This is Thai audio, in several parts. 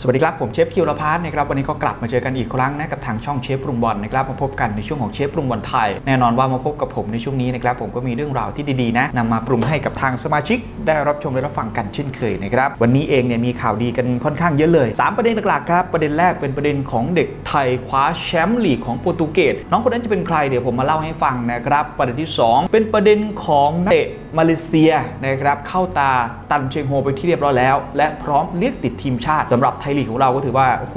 สวัสดีครับ ผมเชฟคิวรพาร์ทนะครับวันนี้ก็กลับมาเจอกันอีกครั้งนะกับทางช่องเชฟปรุงบอลนะครับมาพบกันในช่วงของเชฟปรุงบอลไทย แน่นอนว่ามาพบกับผมในช่วงนี้นะครับผมก็มีเรื่องราวที่ดีๆนะนำมาปรุงให้กับทางสมาชิก ได้รับชมและรับฟังกันเช่นเคยนะครับวันนี้เองเนี่ยมีข่าวดีกันค่อนข้างเยอะเลย 3 ประเด็นหลักๆครับประเด็นแรกเป็นประเด็นของเด็กไทยคว้าแชมป์ลีกของโปรตุเกสน้องคนนั้นจะเป็นใครเดี๋ยวผมมาเล่าให้ฟังนะครับประเด็นที่ 2 เป็นประเด็นของนักเตะมาเลเซียนะครับเข้าตาตันเชงโฮไปที่เรียบร้อยแล้ว และพร้อมเรียกติดทีมชาติสำหรับไทยลีกของเราก็ถือว่าโอ้โห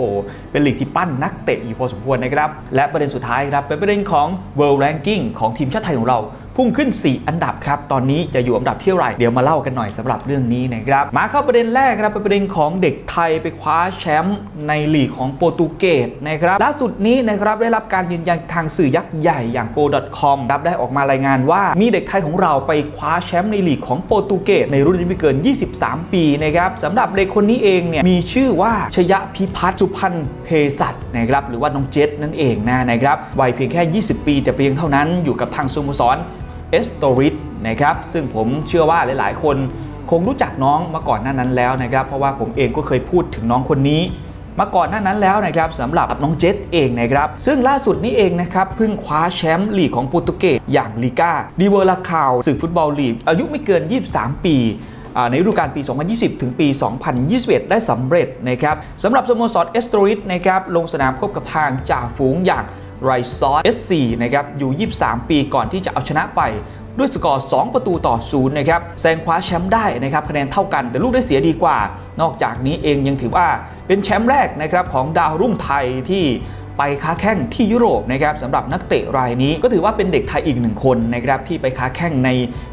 เป็นลีกที่ปั้นนักเตะอยู่พอสมควรนะครับและประเด็นสุดท้ายครับเป็นประเด็นของ World Ranking ของทีมชาติไทยของเรา พุ่งขึ้น 4 อันดับครับ ตอนนี้จะอยู่อันดับที่ไรเดี๋ยวมาเล่ากันหน่อยสำหรับเรื่องนี้นะครับ มาเข้าประเด็นแรกครับเป็นประเด็นของเด็กไทยไปคว้าแชมป์ในลีกของโปรตุเกสนะครับล่าสุดนี้นะครับได้รับการยืนยันทางสื่อยักษ์ใหญ่อย่าง go.com รับได้ออกมารายงานว่ามีเด็กไทยของเราไปคว้าแชมป์ในลีกของโปรตุเกสในรุ่นอายุไม่เกิน 23 ปีนะครับสำหรับเด็กคนนี้เองเนี่ยมีชื่อว่าชยพิพัฒน์สุพันธ์เพศัตนะครับหรือว่าน้องเจษนั่นเองนะนะครับวัยเพียงแค่ 20 ปี แต่เพียงเท่านั้นอยู่กับทางสโมสร เอสโตริสนะครับซึ่งผมเชื่อว่าหลายๆ คนคงรู้จักน้องมาก่อนหน้านั้นแล้วนะครับ เพราะว่าผมเองก็เคยพูดถึงน้องคนนี้ มาก่อนหน้านั้นแล้วนะครับสำหรับน้องเจษเองนะครับ ซึ่งล่าสุดนี้เองนะครับเพิ่งคว้าแชมป์ลีกของโปรตุเกสอย่างลีกาดิเวอร์ลาคาวศึกฟุตบอลลีก อายุไม่เกิน 23 ปีอ่าในฤดูกาลปี 2020 ถึงปี 2021 ได้สำเร็จนะครับสำหรับสโมสรเอสโตริสนะครับลงสนามพบกับทางจ่าฝูงอย่าง ไรซอส SC นะครับอยู่23 ปีก่อนที่จะเอาชนะไปด้วยสกอร์ 2 ประตูต่อศูนย์นะครับแซงคว้าแชมป์ได้นะครับคะแนนเท่ากันแต่ลูกได้เสียดีกว่า นอกจากนี้เองยังถือว่าเป็นแชมป์แรกนะครับของดาวรุ่งไทยที่ไปค้าแข่งที่ยุโรปนะครับสำหรับนักเตะรายนี้ก็ถือว่าเป็นเด็กไทยอีกหนึ่งคนนะครับที่ไปค้าแข่งใน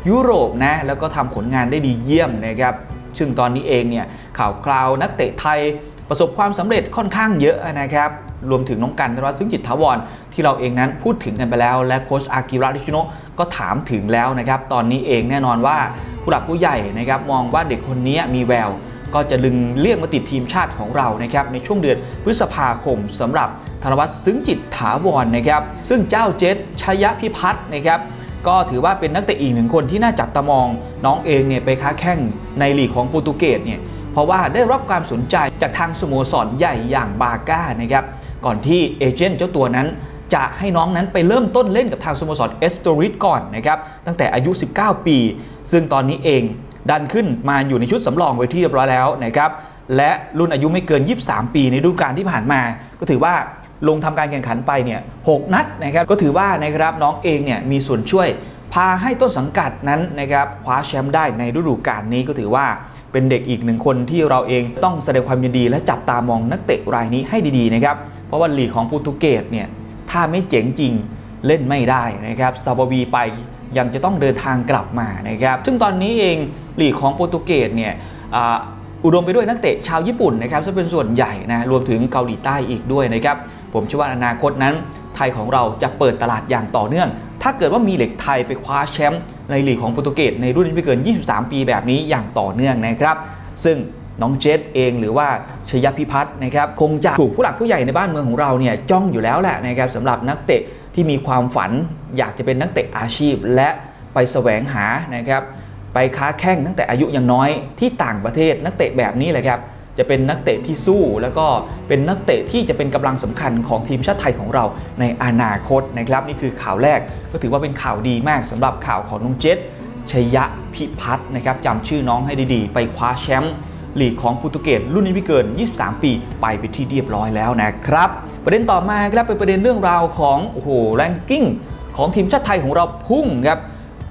ยุโรปนะแล้วก็ทำผลงานได้ดีเยี่ยมนะครับซึ่งตอนนี้เองเนี่ยข่าวคราวนักเตะไทยประสบความสำเร็จค่อนข้างเยอะนะครับ รวมถึงน้องกันธนวัฒน์ซึ่งจิตถาวรที่เราเองนั้นพูดถึงกันไปแล้ว และโค้ชอากิระนิชิโนก็ถามถึงแล้วนะครับ ตอนนี้เองแน่นอนว่าผู้หลักผู้ใหญ่นะครับมองว่าเด็กคนนี้มีแวว ก็จะลึงเรียกมาติดทีมชาติของเรานะครับในช่วงเดือนพฤษภาคมสำหรับธนวัฒน์ซึ้งจิตถาวรนะครับ ซึ่งเจ้าเจษชยพิพัฒน์นะครับก็ถือว่าเป็นนักเตะอีกหนึ่งคนที่น่าจับตามอง น้องเองเนี่ยไปค้าแข่งในลีกของโปรตุเกสเนี่ยเพราะว่าได้รับความสนใจจากทางสโมสรใหญ่อย่างบาก้านะครับ ก่อนที่เอเจนต์เจ้าตัวนั้นจะให้น้องนั้นไปเริ่มต้นเล่นกับทางสโมสรเอสโตริสก่อนนะครับตั้งแต่อายุ 19 ปี ซึ่งตอนนี้เองดันขึ้นมาอยู่ในชุดสำรองไว้ที่เรียบร้อยแล้วนะครับและรุ่นอายุไม่เกิน 23 ปีในฤดูกาลที่ผ่านมา ก็ถือว่าลงทำการแข่งขันไปเนี่ย6นัดนะครับก็ถือว่านะครับน้องเองเนี่ยมีส่วนช่วยพาให้ต้นสังกัดนั้นนะครับคว้าแชมป์ได้ในฤดูกาลนี้ก็ถือว่าเป็นเด็กอีกหนึ่งคนที่เราเองต้องแสดงความยินดีและจับตามองนักเตะรายนี้ให้ดีๆนะครับ เพราะว่าลีกของโปรตุเกสเนี่ยถ้าไม่เจ๋งจริงเล่นไม่ได้นะครับซาบวีไปยังจะต้องเดินทางกลับมานะครับซึ่งตอนนี้เองลีกของโปรตุเกสเนี่ยอ,อุดมไปด้วยนักเตะชาวญี่ปุ่นนะครับซึ่งเป็นส่วนใหญ่นะรวมถึงเกาหลีใต้อีกด้วยนะครับผมเชื่อว่าอนาคตนั้น ไทยของเราจะเปิดตลาดอย่างต่อเนื่อง ถ้าเกิดว่ามีเหล็กไทยไปคว้าแชมป์ในลีกของโปรตุเกสในรุ่นไม่เกิน 23 ปีแบบนี้อย่างต่อเนื่องนะครับ ซึ่ง น้องเจษเองหรือว่าชยพิพัฒน์นะครับคงจะถูกผู้หลักผู้ใหญ่ในบ้านเมืองของเราเนี่ยจ้องอยู่แล้วแหละนะครับสำหรับนักเตะที่มีความฝันอยากจะเป็นนักเตะอาชีพ และไปแสวงหานะครับไปค้าแข่งตั้งแต่อายุยังน้อยที่ต่างประเทศนักเตะแบบนี้เลยครับจะเป็นนักเตะที่สู้แล้วก็เป็นนักเตะที่จะเป็นกำลังสำคัญของทีมชาติไทยของเราในอนาคตนะครับ นี่คือข่าวแรกก็ถือว่าเป็นข่าวดีมากสำหรับข่าวของน้องเจษชยพิพัฒน์นะครับจำชื่อน้องให้ดีๆ ไปคว้าแชมป์ ลีกของโปรตุเกสรุ่นอายุไม่เกิน 23 ปี ไปไปที่เรียบร้อยแล้วนะครับ ประเด็นต่อมาครับเป็นประเด็นเรื่องราวของโอ้โหแรงกิ้งของทีมชาติไทยของเราพุ่งครับ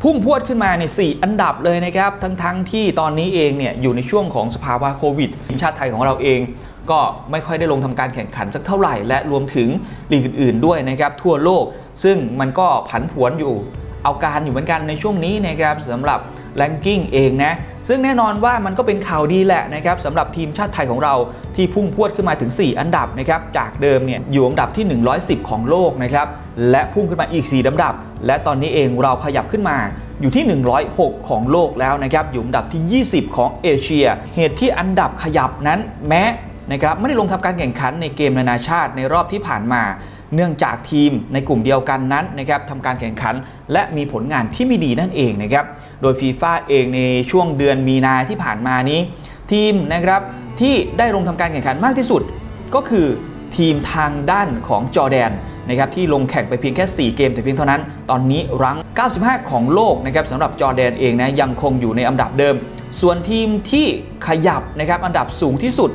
พุ่งพรวดขึ้นมาใน4อันดับเลยนะครับ ทั้งๆทที่ตอนนี้เองเนี่ยอยู่ในช่วงของสภาวะโควิดทีมชาติไทยของเราเอง ก็ไม่ค่อยได้ลงทำการแข่งขันสักเท่าไหร่ และรวมถึงลีกอื่น ๆ ด้วยนะครับ ทั่วโลก ซึ่งมันก็ผันผวนอยู่ เอาการอยู่เหมือนกันในช่วงนี้นะครับสำหรับแรงกิ้งเองนะ ซึ่งแน่นอนว่ามันก็เป็นข่าวดีแหละนะครับสำหรับทีมชาติไทยของเราที่พุ่งพรวดขึ้นมาถึง 4 อันดับนะครับจากเดิมเนี่ยอยู่อันดับที่ 110 ของโลกนะครับและพุ่งขึ้นมาอีก4ลำดับ และตอนนี้เองเราขยับขึ้นมาอยู่ที่ 106 ของโลกแล้วนะครับอยู่อันดับที่ 20 ของเอเชีย เหตุที่อันดับขยับนั้นแม้นะครับไม่ได้ลงทำการแข่งขันในเกมนานาชาติในรอบที่ผ่านมา เนื่องจากทีมในกลุ่มเดียวกันนั้นนะครับทำการแข่งขัน และมีผลงานที่ไม่ดีนั่นเองนะครับ โดยฟีฟ่าเองในช่วงเดือนมีนาที่ผ่านมานี้ ทีมนะครับที่ได้ลงทำการแข่งขันมากที่สุด ก็คือทีมทางด้านของจอแดนนะครับที่ลงแข่งไปเพียงแค่ 4 เกมแต่เพียงเท่านั้น ตอนนี้รั้ง 95 ของโลกนะครับสำหรับจอแดนเองนะยังคงอยู่ในอันดับเดิม ส่วนทีมที่ขยับนะครับอันดับสูงที่สุด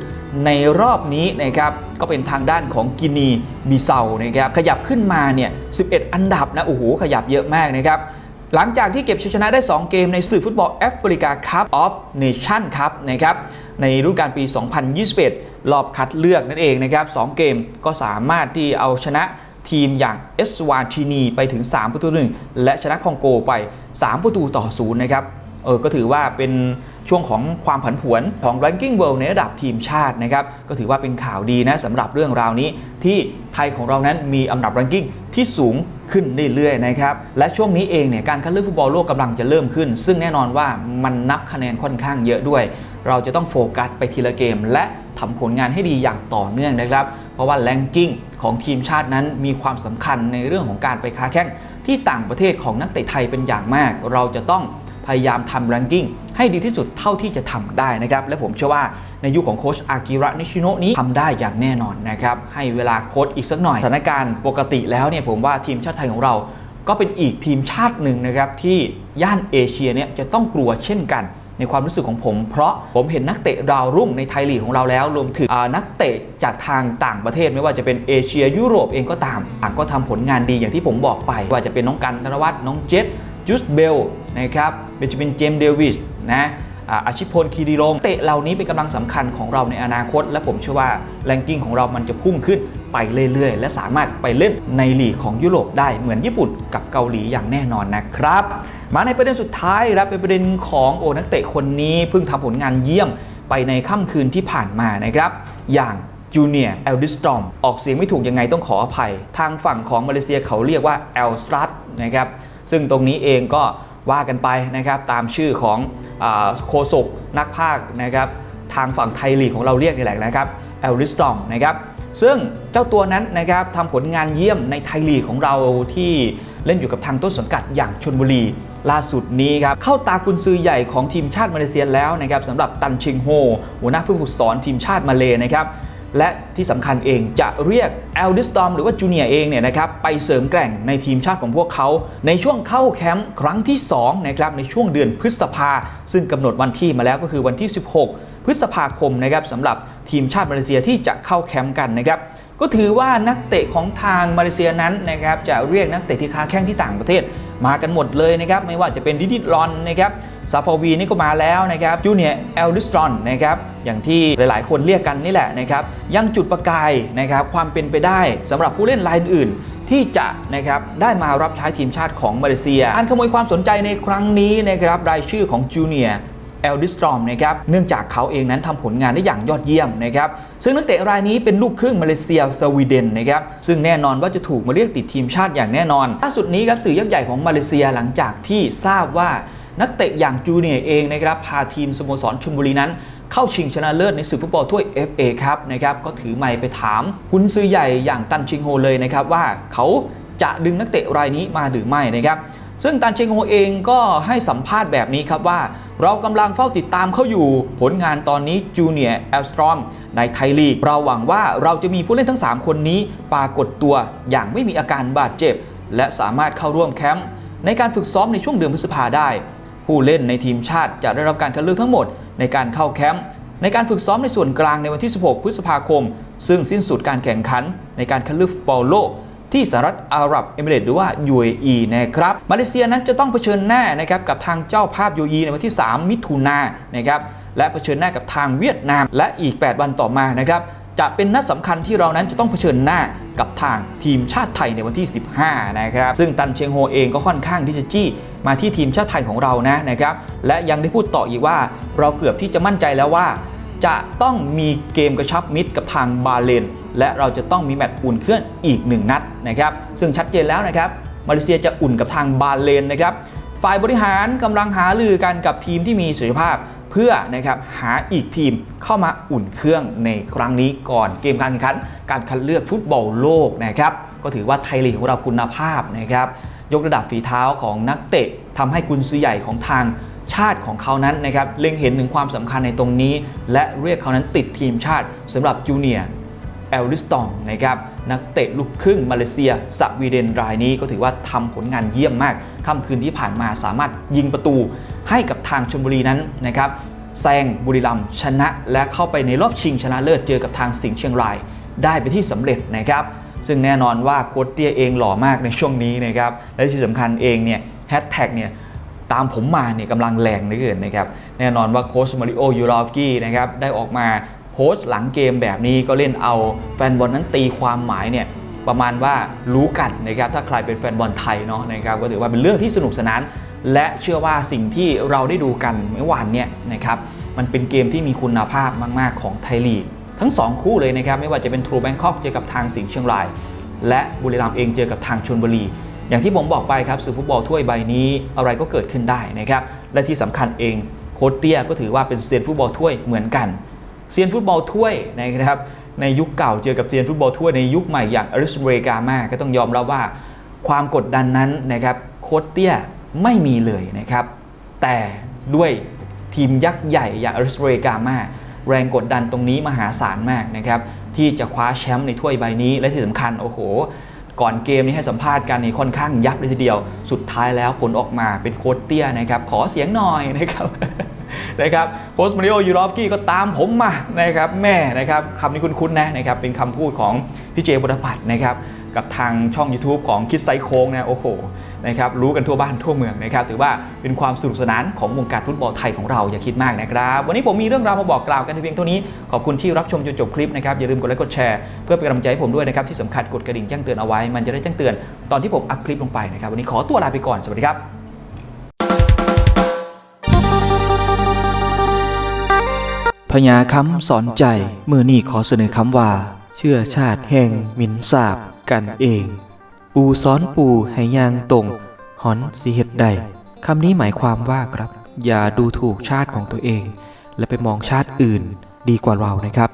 ในรอบนี้นะครับก็เป็นทางด้านของกินีบิเซานะครับขยับขึ้นมาเนี่ย 11 อันดับนะโอ้โหขยับเยอะมากนะครับหลังจากที่เก็บชัยชนะได้ 2 เกมในสื่อฟุตบอลแอฟริกาคัพออฟเนชั่นคัพนะครับในฤดูกาลปี 2021 รอบคัดเลือกนั่นเองนะครับ2เกมก็สามารถที่เอาชนะทีมอย่างเอสวาทินีไปถึง 3 ประตูหนึ่งและชนะคองโกไป 3 ประตูต่อศูนย์นะครับเออก็ถือว่าเป็น ช่วงของความผันผวนของ Ranking World ในระดับทีมชาตินะครับก็ถือว่าเป็นข่าวดีนะสำหรับเรื่องราวนี้ ที่ไทยของเรานั้นมีอันดับ Ranking ที่สูงขึ้นเรื่อยๆนะครับและช่วงนี้เองเนี่ยการคัดเลือกฟุตบอลโลกกำลังจะเริ่มขึ้น ซึ่งแน่นอนว่ามันนับคะแนนค่อนข้างเยอะด้วย เราจะต้องโฟกัสไปทีละเกม และทำผลงานให้ดีอย่างต่อเนื่องนะครับ เพราะว่าแลนกิ้งของทีมชาตินั้นมีความสำคัญในเรื่องของการไปค้าแข่งที่ต่างประเทศของนักเตะไทยเป็นอย่างมาก เราจะต้องพยายามทำแรงกิ้ง ให้ดีที่สุดเท่าที่จะทำได้นะครับและผมเชื่อว่าในยุคขของโค้ชอากิระนิชิโนะนี้ทำได้อย่างแน่นอนนะครับให้เวลาโค้ชอีกสักหน่อยสถานการณ์ปกติแล้วเนี่ยผมว่าทีมชาติไทยของเราก็เป็นอีกทีมชาติหนึ่งนะครับที่ย่านเอเชียเนี่ยจะต้องกลัวเช่นกัน ในความรู้สึกของผม เพราะผมเห็นนักเตะดาวรุ่งในไทยลีกของเราแล้ว รวมถึงนักเตะจากทางต่างประเทศ ไม่ว่าจะเป็นเอเชียยุโรปเองก็ตามต่างก็ทำผลงานดีอย่างที่ผมบอกไป ว่าจะเป็นน้องกันธนวัฒน์น้องเจษจูสเบล นะครับเบนจามินเจมส์เดวิสนะอาชิพลคีรีรงเตะเหล่านี้เป็นกำลังสำคัญของเราในอนาคต และผมเชื่อว่าแรงกิ้งของเรามันจะพุ่งขึ้นไปเรื่อยๆ และสามารถไปเล่นในลีกของยุโรปได้เหมือนญี่ปุ่นกับเกาหลีอย่างแน่นอนนะครับ มาในประเด็นสุดท้ายครับเป็นประเด็นของโอนักเตะคนนี้เพิ่งทำผลงานเยี่ยมไปในค่ำคืนที่ผ่านมานะครับ อย่างจูเนียร์เอลดิสตอมออกเสียงไม่ถูกยังไงต้องขออภัย ทางฝั่งของมาเลเซียเขาเรียกว่าเอลสตรัตนะครับซึ่งตรงนี้เองก็ ว่ากันไปนะครับตามชื่อของอโคศกนักภาคนะครับทางฝั่งไทยลีกของเราเรียกนี่แหละนะครับเอลดิสตอมนะครับซึ่งเจ้าตัวนั้นนะครับทำผลงานเยี่ยมในไทยลีกของเราที่เล่นอยู่กับทางต้นสังกัดอย่างชนบุรี ล่าสุดนี้ครับเข้าตากุนซือใหญ่ของทีมชาติมาเลเซียแล้วนะครับสำหรับตันชิงโฮหัวหน้าผู้ฝึกสอนทีมชาติมาเลนะครับ และที่สำคัญเองจะเรียกเอลดิสตอมหรือว่าจูเนียเองเนี่ยนะครับไปเสริมแกร่งในทีมชาติของพวกเขา ในช่วงเข้าแคมป์ครั้งที่2นะครับในช่วงเดือนพฤษภา ซึ่งกำหนดวันที่มาแล้วก็คือวันที่ 16 พฤษภาคมนะครับสำหรับทีมชาติมาเลเซียที่จะเข้าแคมป์กันนะครับ ก็ถือว่านักเตะของทางมาเลเซียนั้นนะครับจะเรียกนักเตะที่ค้าแข้งที่ต่างประเทศมากันหมดเลยนะครับไม่ว่าจะเป็นดิดิลอนนะครับซาฟาวีนี่ก็มาแล้วนะครับจูเนียเอลดิสตรอนนะครับอย่างที่หลาย ๆ คนเรียกกันนี่แหละนะครับยังจุดประกายนะครับความเป็นไปได้สำหรับผู้เล่นรายอื่นที่จะนะครับได้มารับใช้ทีมชาติของมาเลเซีย การขโมยความสนใจในครั้งนี้นะครับรายชื่อของจูเนีย เอลดิสตรอมนะครับเนื่องจากเขาเองนั้นทำผลงานได้อย่างยอดเยี่ยมนะครับซึ่งนักเตะรายนี้เป็นลูกครึ่งมาเลเซียสวีเดนนะครับซึ่งแน่นอนว่าจะถูกมาเรียกติดทีมชาติอย่างแน่นอนล่าสุดนี้ครับสื่อยักษ์ใหญ่ของมาเลเซียหลังจากที่ทราบว่านักเตะอย่างจูเนียเองนะครับพาทีมสโมสรชลบุรีนั้น เข้าชิงชนะเลิศในศึกฟุตบอลถ้วย FA ครับนะครับก็ถือไมค์ไปถามกุนซือใหญ่อย่างตันชิงโฮเลยนะครับว่าเขาจะดึงนักเตะรายนี้มาหรือไม่นะครับ ซึ่งตันเชงโฮเองก็ให้สัมภาษณ์แบบนี้ครับว่า เรากำลังเฝ้าติดตามเขาอยู่ ผลงานตอนนี้จูเนียร์แอลสตรอมในไทยลีก เราหวังว่าเราจะมีผู้เล่นทั้ง 3 คนนี้ปรากฏตัวอย่างไม่มีอาการบาดเจ็บ และสามารถเข้าร่วมแคมป์ในการฝึกซ้อมในช่วงเดือนพฤษภาได้ ผู้เล่นในทีมชาติจะได้รับการคัดเลือกทั้งหมดในการเข้าแคมป์ในการฝึกซ้อมในส่วนกลางในวันที่ 16 พฤษภาคม ซึ่งสิ้นสุดการแข่งขันในการคัดเลือกฟุตบอลโลก ที่สหรัฐอาหรับเอมิเรต์หรือว่า UAE นะครับมาเลเซียนั้นจะต้องเผชิญหน้านะครับกับทางเจ้าภาพ UAE ในวันที่ 3 มิถุนายนนะครับและเผชิญหน้ากับทางเวียดนาม และอีก 8 วันต่อมานะครับจะเป็นนัดสำคัญที่เรานั้นจะต้องเผชิญหน้ากับทางทีมชาติไทยในวันที่ 15 นะครับ ซึ่งตันเชียงโฮเองก็ค่อนข้างที่จะจี้มาที่ทีมชาติไทยของเรานะนะครับ และยังได้พูดต่ออีกว่าเราเกือบที่จะมั่นใจแล้วว่า จะต้องมีเกมกระชับมิตรกับทางบาเลน และเราจะต้องมีแมตช์อุ่นเครื่องอีก 1 นัดนะครับซึ่งชัดเจนแล้วนะครับมาเลเซียจะอุ่นกับทางบาเลนนะครับฝ่ายบริหารกำลังหาลือกันกับทีมที่มีศักยภาพ เพื่อนะครับหาอีกทีมเข้ามาอุ่นเครื่องในครั้งนี้ก่อนเกมการแข่งขันการคัดเลือกฟุตบอลโลกนะครับก็ถือว่าไทยลีกของเราคุณภาพนะครับยกระดับฝีเท้าของนักเตะทำให้กุนซือใหญ่ของทางชาติของเขานั้นนะครับเล็งเห็นถึงความสำคัญในตรงนี้ และเรียกเขานั้นติดทีมชาติสำหรับจูเนียร์ เอลลิสตองนะครับนักเตะลูกครึ่งมาเลเซียสวีเดนรายนี้ก็ถือว่าทำผลงานเยี่ยมมากค่ำคืนที่ผ่านมาสามารถยิงประตูให้กับทางชลบุรีนั้นนะครับแซงบุรีรัมชนะ และเข้าไปในรอบชิงชนะเลิศเจอกับทางสิงห์เชียงรายได้ไปที่สำเร็จนะครับซึ่งแน่นอนว่าโค้ชเตี้ยเองหล่อมากในช่วงนี้นะครับและที่สำคัญเองเนี่ยแฮชแท็กเนี่ยตามผมมาเนี่ยกำลังแรงเหลือเกินนะครับแน่นอนว่าโค้ชมาริโอยูรอฟกี้นะครับได้ออกมา โพสต์หลังเกมแบบนี้ก็เล่นเอาแฟนบอลนั้นตีความหมายเนี่ยประมาณว่ารู้กันนะครับถ้าใครเป็นแฟนบอลไทยเนาะนะครับก็ถือว่าเป็นเรื่องที่สนุกสนาน และเชื่อว่าสิ่งที่เราได้ดูกันเมื่อวานเนี่ยนะครับมันเป็นเกมที่มีคุณภาพมาก ๆ ของไทยลีกทั้ง 2 คู่เลยนะครับไม่ว่าจะเป็นทรูแบงคอกเจอกับทางสิงห์เชียงราย และบุรีรัมย์เองเจอกับทางชลบุรี อย่างที่ผมบอกไปครับสื่อฟุตบอลถ้วยใบนี้อะไรก็เกิดขึ้นได้นะครับและที่สำคัญเองโค้ชเตี้ยก็ถือว่าเป็นเซียนฟุตบอลถ้วยเหมือนกัน เซียนฟุตบอลถ้วยนะครับในยุคเก่าเจอกับเซียนฟุตบอลถ้วยในยุคใหม่อย่างอริสเบรกามาก็ต้องยอมรับว่า ความกดดันนั้นนะครับโค้ชเตี้ยไม่มีเลยนะครับแต่ด้วยทีมยักษ์ใหญ่อย่างอริสเบรกามาแรงกดดันตรงนี้มหาศาลมากนะครับที่จะคว้าแชมป์ในถ้วยใบนี้และที่สำคัญโอ้โห ก่อนเกมนี้ให้สัมภาษณ์กันนี่ค่อนข้างยับเลยทีเดียว สุดท้ายแล้วผลออกมาเป็นโค้ชเตี้ยนะครับขอเสียงหน่อยนะครับ นะครับโค้ชมาริโอยูรอฟกี้ก็ตามผมมานะครับแม่นะครับคำนี้คุ้นๆนะนะครับเป็นคำพูดของพี่เจบุรพัฒน์นะครับกับทางช่อง YouTube ของคิดไซโค้งนะโอ้โหนะครับรู้กันทั่วบ้านทั่วเมืองนะครับถือว่าเป็นความสนุกสนานของวงการฟุตบอลไทยของเราอย่าคิดมากนะครับ วันนี้ผมมีเรื่องราวมาบอกกล่าวกันเพียงเท่านี้ ขอบคุณที่รับชมจนจบคลิปนะครับอย่าลืมกดไลค์กดแชร์เพื่อเป็นกำลังใจให้ผมด้วยนะครับที่สำคัญกดกระดิ่งแจ้งเตือนเอาไว้ มันจะได้แจ้งเตือนตอนที่ผมอัพคลิปลงไปนะครับวันนี้ขอตัวลาไปก่อนสวัสดีครับ พญาคำสอนใจเมื่อนี่ขอเสนอคำว่า เชื่อชาติแห่งหมินสาบกันเอง ปูสอนปูให้ยางตรงหอนสีเห็ดใดคำนี้หมายความว่าครับ อย่าดูถูกชาติของตัวเอง และไปมองชาติอื่นดีกว่าเรานะครับ